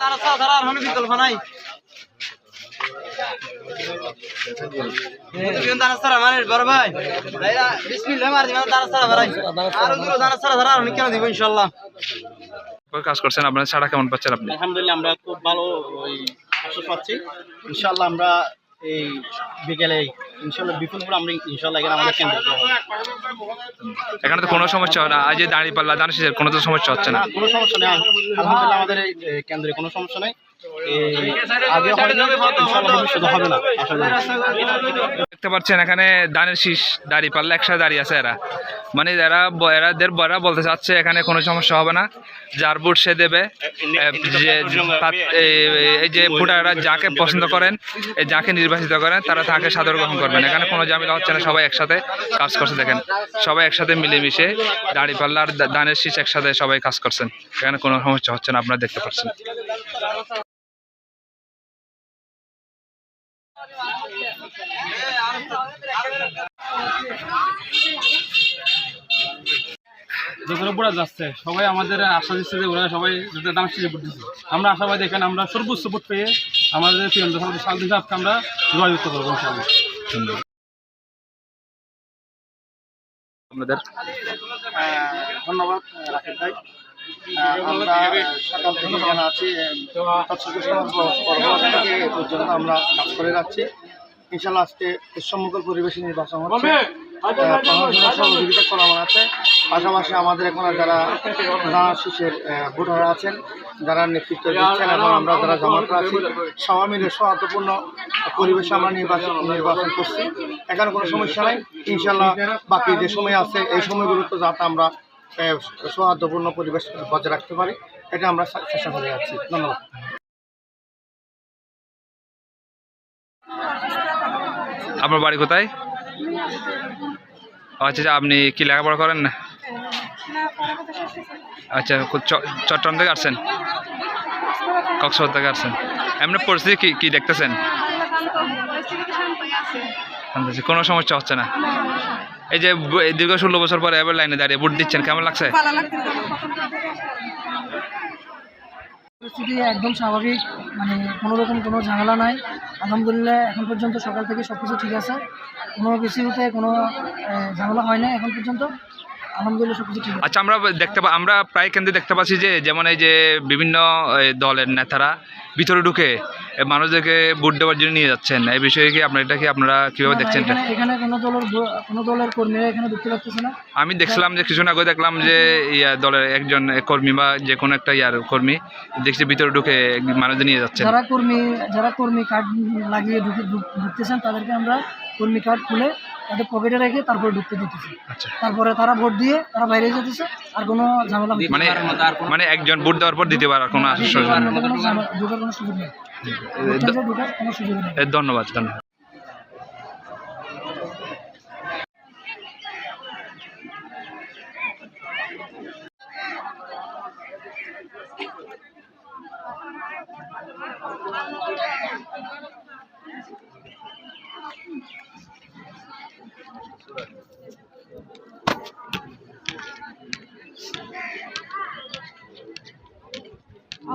তারা আর কোনো বিকল্প নাই। দানা ছাড়া মানে বড় ভাই? বিসমিল্লাহ মার দিবেন দানা ছাড়া ভাই। আর দুটো দানা ছাড়া ছাড়া আর কেন দিব ইনশাআল্লাহ? কাজ করছেন আপনার ছাড়া কেমন পাচ্ছেন আপনি? আলহামদুলিল্লাহ আমরা খুব ভালো ওই পাচ্ছি। ইনশাআল্লাহ আমরা এই বিকেলে ইনশাআল্লাহ বিপুলপুর আমরা ইনশাআল্লাহ এখানে আমাদের কেন্দ্র এখানে তো কোনো সমস্যা হয় না। আজ দাঁড়িয়ে পাল্লা দাঁড়িয়ে শেষের কোনো তো সমস্যা হচ্ছে না। কোনো সমস্যা নেই। আলহামদুলিল্লাহ আমাদের এই কেন্দ্রে কোনো সমস্যা নেই। দেখতে পাচ্ছেন এখানে দানের শীষ দাঁড়িয়ে পাল্লা একসাথে দাঁড়িয়ে আছে এরা। মানে এরা এরাদের বড়রা বলতে চাচ্ছে এখানে কোনো সমস্যা হবে না। যার ভোট সে দেবে এই- যে ভোটাররা যাকে পছন্দ করেন যাকে নির্বাচিত করেন, তারা তাকে সাদর গ্রহণ করবেন। এখানে কোনো ঝামেলা হচ্ছে না, সবাই একসাথে কাজ করছে, দেখেন। সবাই একসাথে মিলেমিশে দাঁড়িয়ে পাল্লা আর দানের শীষ একসাথে সবাই কাজ করছেন। এখানে কোনো সমস্যা হচ্ছে না, আপনারা দেখতে পাচ্ছেন। যতটা বোঝা যাচ্ছে সবাই আমাদের আশা দিচ্ছে যে ওরা সবাই যাতে দাম শিখে পড়তেছে আমরা আশাবাদী এখানে আমরা সর্বোচ্চ ভোট পেয়ে আমাদের শান্তি আমরা জয়যুক্ত করব ইনশাআল্লাহ। আপনাদের? ধন্যবাদ রাকিব ভাই। আমরা সকাল থেকে এখানে আছি পর্যন্ত আমরা কাজ করে যাচ্ছি। ইনশাল্লাহ আজকে সম্মুখের পরিবেশে নির্বাচন হচ্ছে। সহযোগিতা করা আমার পাশাপাশি আমাদের এখানে যারা প্রধান শিশের ভোটাররা আছেন যারা নেতৃত্ব দিচ্ছেন এবং আমরা যারা জমাটা আছি সবাই মিলে সৌহার্দ্যপূর্ণ পরিবেশে আমরা নির্বাচন নির্বাচন করছি। এখানে কোনো সমস্যা নাই। ইনশাল্লাহ বাকি যে সময় আছে এই সময়গুলোতে যাতে আমরা সৌহার্দ্যপূর্ণ পরিবেশ বজায় রাখতে পারি এটা আমরা চেষ্টা করে যাচ্ছি। ধন্যবাদ। আপনার বাড়ি কোথায়? আচ্ছা আচ্ছা, আপনি কি লেখাপড়া করেন? না আচ্ছা চট্টগ্রাম থেকে আসছেন? কক্সবাজার থেকে আসছেন। এমনি পরিস্থিতি কি কি দেখতেছেন? কোনো সমস্যা হচ্ছে না। এই যে দীর্ঘ ষোলো বছর পরে এবার লাইনে দাঁড়িয়ে ভোট দিচ্ছেন, কেমন লাগছে? পরিস্থিতি একদম স্বাভাবিক মানে কোনো রকম কোনো ঝামেলা নাই। আলহামদুলিল্লাহ, এখন পর্যন্ত সকাল থেকে সব কিছু ঠিক আছে। কোনো কিছুতে কোনো ঝামেলা হয় না এখন পর্যন্ত। আলহামদুলিল্লাহ কিছু আচ্ছা আমরা দেখতে পা আমরা প্রায় কেন্দ্রে দেখতে পাচ্ছি যে যেমন এই যে বিভিন্ন দলের নেতারা ভিতরে ঢুকে মানুষদেরকে ভোট দেওয়ার জন্য নিয়ে যাচ্ছেন। এই বিষয়ে কি আপনার এটা কি আপনারা কীভাবে দেখছেন এখানে কোনো দলের কোনো দলের কর্মীরা এখানে ঢুকতে পারতেছে না। আমি দেখছিলাম যে কিছুদিন আগে দেখলাম যে ইয়া দলের একজন কর্মী বা যে কোনো একটা ইয়ার কর্মী দেখছি ভিতরে ঢুকে মানুষদের নিয়ে যাচ্ছেন। যারা কর্মী যারা কর্মী কার্ড লাগিয়ে ঢুকে ঢুকতেছেন তাদেরকে আমরা কর্মী কার্ড খুলে তাদের পকেটে রেখে তারপরে ঢুকতে দিতেছি। আচ্ছা। তারপরে তারা ভোট দিয়ে তারা বাইরে যেতেছে আর কোনো ঝামেলা মানে মানে একজন ভোট দেওয়ার পর দিতে আর কোনো ঢোকার সুযোগ নেই। কোনো সুযোগ নেই। ধন্যবাদ ধন্যবাদ।